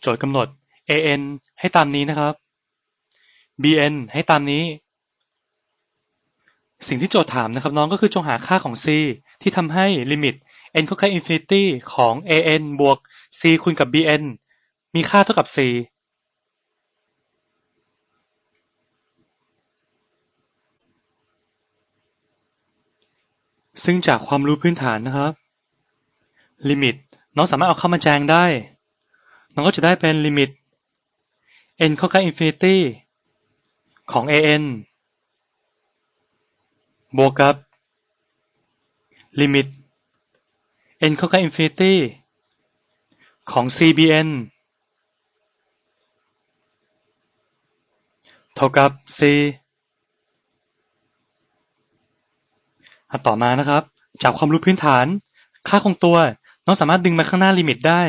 โจทย์กำหนด an ให้ตามนี้นะครับ bn ให้ตามนี้ สิ่งที่โจทย์ถามนะครับน้องก็คือจงหาค่าของ c ที่ทำให้ลิมิต n เข้าใกล้ infinity ของ an บวก c คูณกับ bn มีค่าเท่ากับ c ซึ่งจากความรู้พื้นฐานนะครับ ลิมิต น้องสามารถเอาเข้ามาแจงได้ น้องก็จะได้เป็นลิมิต n เข้าใกล้ infinity ของ an บวกกับลิมิต n เข้าใกล้ infinity ของ cbn เท่ากับ c ต่อมานะครับ จากความรู้พื้นฐาน ค่าคงตัว น้องสามารถดึงมาข้างหน้าลิมิตได้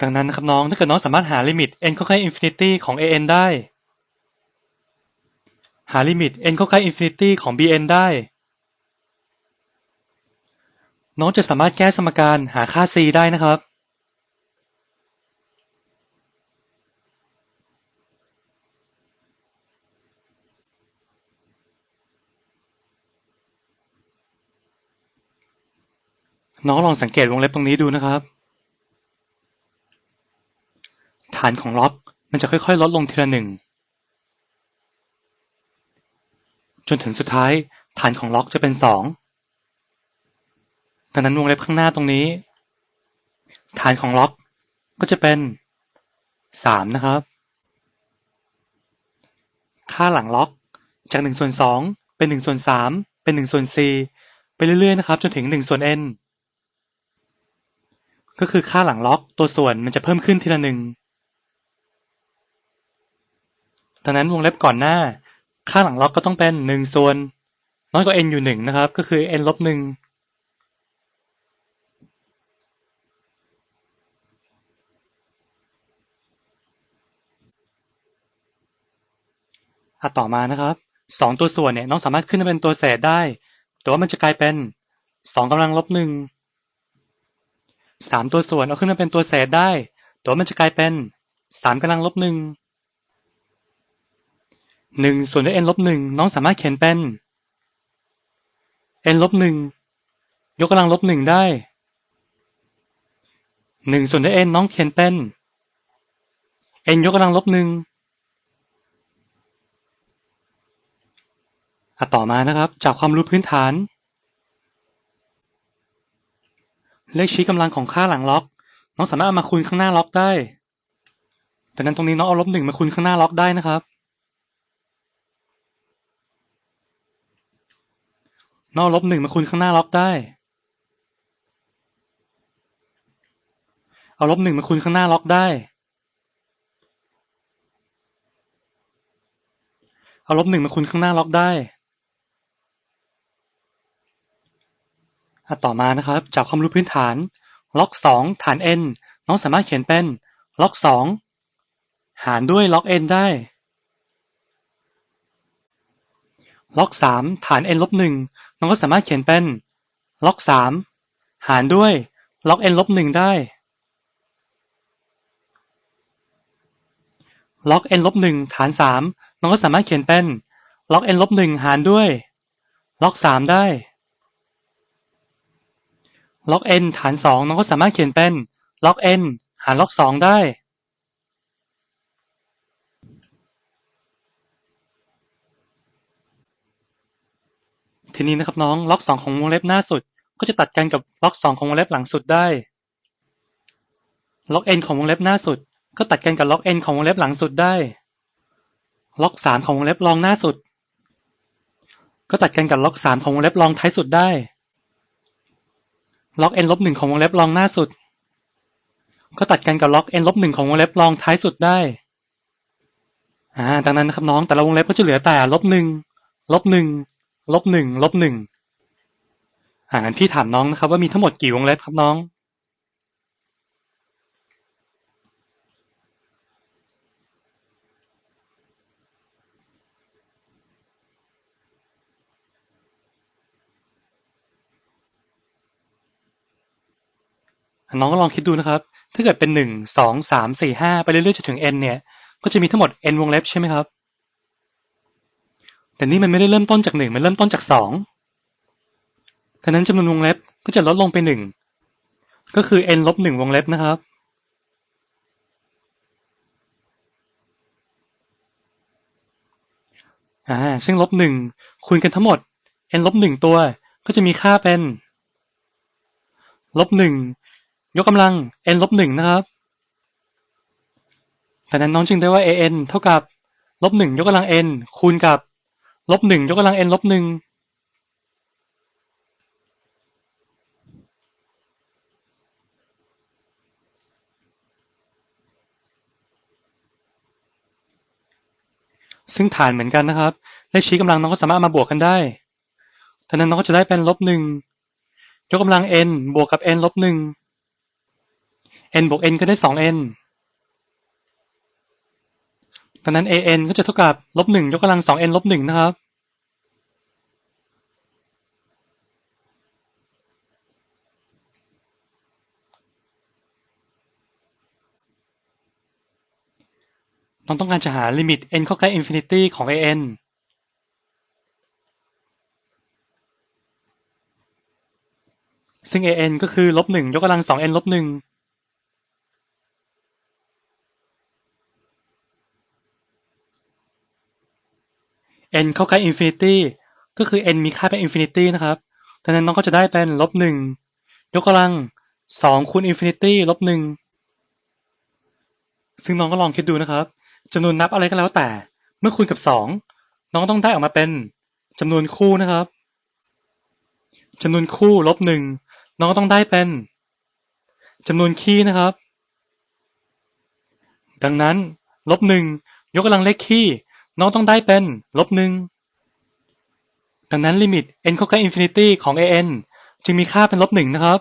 ดังนั้นนะครับน้อง ถ้าเกิดน้องสามารถหาลิมิต n เข้าใกล้ infinity ของ an ได้ หาลิมิต n เข้าใกล้ infinity ของ bn ได้ น้องจะสามารถแก้สมการหาค่า c ได้นะครับ น้องลองสังเกตวงเล็บตรงนี้ดูนะครับ ฐานของล็อกมันจะค่อย ๆ ลดลงทีละหนึ่ง จนถึงสุดท้ายฐานของล็อกจะเป็นสองดังนั้นวงเล็บข้างหน้าตรงนี้ ฐานของล็อกก็จะเป็นสามนะครับ ค่าหลังล็อกจากหนึ่งส่วนสองเป็นหนึ่งส่วนสามเป็นหนึ่งส่วนสี่ไปเรื่อยๆนะครับ จนถึงหนึ่งส่วน n ก็คือค่าหลังล็อกตัวส่วนมันจะเพิ่มขึ้นทีละหนึ่ง ดังนั้นวงเล็บก่อนหน้า ค่าหลังล็อกก็ต้องเป็นหนึ่งส่วน น้อยกว่า n อยู่หนึ่งนะครับ ก็คือ n ลบหนึ่งอะต่อมานะครับสองตัวส่วนเนี่ยน้องสามารถขึ้นมาเป็นตัวเศษได้ แต่ว่ามันจะกลายเป็นสองกำลังลบหนึ่งสามตัวส่วนเอาขึ้นมาเป็นตัวเศษได้แต่ว่ามันจะกลายเป็นสามกำลังลบหนึ่ง หนึ่งส่วนด้วย n ลบหนึ่งน้องสามารถเขียนเป็น n ลบหนึ่งยกกำลังลบหนึ่งได้หนึ่งส่วนด้วย n น้องเขียนเป็น n ยกกำลังลบหนึ่งอะต่อมานะครับ จากความรู้พื้นฐาน เลขชี้กำลังของค่าหลังล็อก น้องสามารถเอามาคูณข้างหน้าล็อกได้ดังนั้นตรงนี้น้องเอาลบหนึ่งมาคูณข้างหน้าล็อกได้นะครับ นองเอาลบหนึ่งมาคูณข้างหน้าล็อกได้ เอาลบหนึ่งมาคูณข้างหน้าล็อกได้ เอาลบหนึ่งมาคูณข้างหน้าล็อกได้ต่อมานะครับ จากความรู้พื้นฐาน ล็อกสองฐาน n น้องสามารถเขียนเป็น ล็อกสองหารด้วยล็อก n ได้ ล็อกสามฐาน n ลบหนึ่งน้องก็สามารถเขียนเป็น ล็อกสามหารด้วย ล็อก n ลบหนึ่งได้ ล็อก n ลบหนึ่งฐานสามน้องก็สามารถเขียนเป็น ล็อก n ลบหนึ่งหารด้วย ล็อกสามได้ ล็อก n ฐานสองน้องก็สามารถเขียนเป็น ล็อก n หารล็อกสองได้ ทีนี้นะครับน้อง ล็อกสองของวงเล็บหน้าสุด ก็จะตัดกันกับล็อกสองของวงเล็บหลังสุดได้ ล็อก n ของวงเล็บหน้าสุด ก็ตัดกันกับล็อก n ของวงเล็บหลังสุดได้ ล็อกสามของวงเล็บรองหน้าสุด ก็ตัดกันกับล็อกสามของวงเล็บรองท้ายสุดได้ ล็อก n ลบหนึ่งของวงเล็บรองหน้าสุด ก็ตัดกันกับล็อก n ลบหนึ่งของวงเล็บรองท้ายสุดได้อ่าดังนั้นนะครับน้องแต่ละวงเล็บก็จะเหลือแต่ลบหนึ่งลบหนึ่ง ลบหนึ่งลบหนึ่งอ่างั้นพี่ถามน้องนะครับ ว่ามีทั้งหมดกี่วงเล็บครับน้องน้องก็ลองคิดดูนะครับ ถ้าเกิดเป็นหนึ่ง สอง สาม สี่ ห้า ไปเรื่อยๆจนถึง n เนี่ย ก็จะมีทั้งหมด n วงเล็บใช่ไหมครับ แต่นี่มันไม่ได้เริ่มต้นจากหนึ่งมันเริ่มต้นจากสองดังนั้นจำนวนวงเล็บก็จะลดลงไปหนึ่ง ก็คือ n ลบหนึ่งวงเล็บนะครับ อ่า ซึ่งลบหนึ่งคูณกันทั้งหมด n ลบหนึ่งตัว ก็จะมีค่าเป็น ลบหนึ่งยกกำลัง n ลบหนึ่งนะครับดังนั้นน้องจึงได้ว่า an เท่ากับลบหนึ่งยกกำลัง n คูณกับ ลบหนึ่งยกกำลัง n ลบหนึ่งซึ่งฐานเหมือนกันนะครับเลขชี้กำลังน้องก็สามารถมาบวกกันได้ดันั้นน้องก็จะได้เป็นลบหนึ่งยกกำลัง n บวกกับ n ลบหนึ่ง n บวก n ก็ได้สอง n ดังนั้น an ก็จะเท่ากับลบหนึ่งยกกำลังสอง n ลบหนึ่งนะครับน้องต้องการจะหาลิมิต n เข้าใกล้ infinity ของ an ซึ่ง an ก็คือลบหนึ่งยกกำลังสอง n ลบหนึ่ง n เข้าใกล้ infinity ก็คือ n มีค่าเป็น infinity นะครับดังนั้นน้องก็จะได้เป็นลบหนึ่งยกกำลังสองคูณ infinity ลบหนึ่งซึ่งน้องก็ลองคิดดูนะครับจำนวนนับอะไรก็แล้วแต่ เมื่อคูณกับสองน้องต้องได้ออกมาเป็นจำนวนคู่นะครับจำนวนคู่ลบหนึ่งน้องก็ต้องได้เป็นจำนวนคี่นะครับ ดังนั้นลบหนึ่งยกกำลังเลขคี่ น้องต้องได้เป็น ลบหนึ่ง ดังนั้นลิมิต n เข้าใกล้ infinity ของ an จึงมีค่าเป็นลบหนึ่งนะครับ